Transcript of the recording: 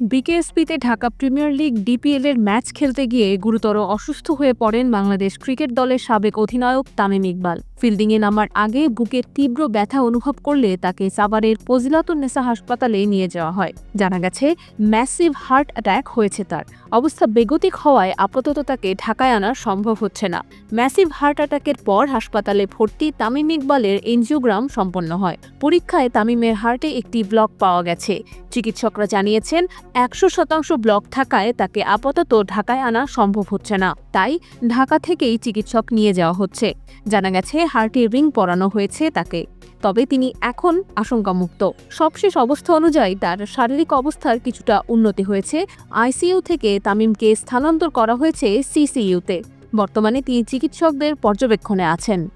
বিকেএসপিতে Dhaka premier league DPL এর match খেলতে গিয়ে গুরুতর অসুস্থ হয়ে পড়েন বাংলাদেশ ক্রিকেট দলের সাবেক অধিনায়ক তামিম ইকবাল। ফিল্ডিংয়ে নামার আগে বুকের তীব্র ব্যথা অনুভব করলে তাকে সাভারের ফজিলাতুন্নেসা হাসপাতালে নিয়ে যাওয়া হয়। জানা গেছে, ম্যাসিভ হার্ট অ্যাটাক হয়েছে তার। অবস্থা বেগতিক হওয়ায় আপাতত তাকে ঢাকায় আনা সম্ভব হচ্ছে না। ম্যাসিভ হার্ট অ্যাটাকের পর হাসপাতালে ভর্তি তামিম ইকবালের এনজিওগ্রাম সম্পন্ন হয়। পরীক্ষায় তামিমের হার্টে একটি ব্লক পাওয়া গেছে। চিকিৎসকরা জানিয়েছেন একশো শতাংশ ব্লক থাকায় তাকে আপাতত ঢাকায় আনা সম্ভব হচ্ছে না। তাই ঢাকা থেকেই চিকিৎসক নিয়ে যাওয়া হচ্ছে। জানা গেছে হার্টে রিং পরানো হয়েছে তাকে। তবে তিনি এখন আশঙ্কামুক্ত। সবশেষ অবস্থা অনুযায়ী তার শারীরিক অবস্থার কিছুটা উন্নতি হয়েছে। আইসিইউ থেকে তামিমকে স্থানান্তর করা হয়েছে সিসিইউতে। বর্তমানে তিনি চিকিৎসকদের পর্যবেক্ষণে আছেন।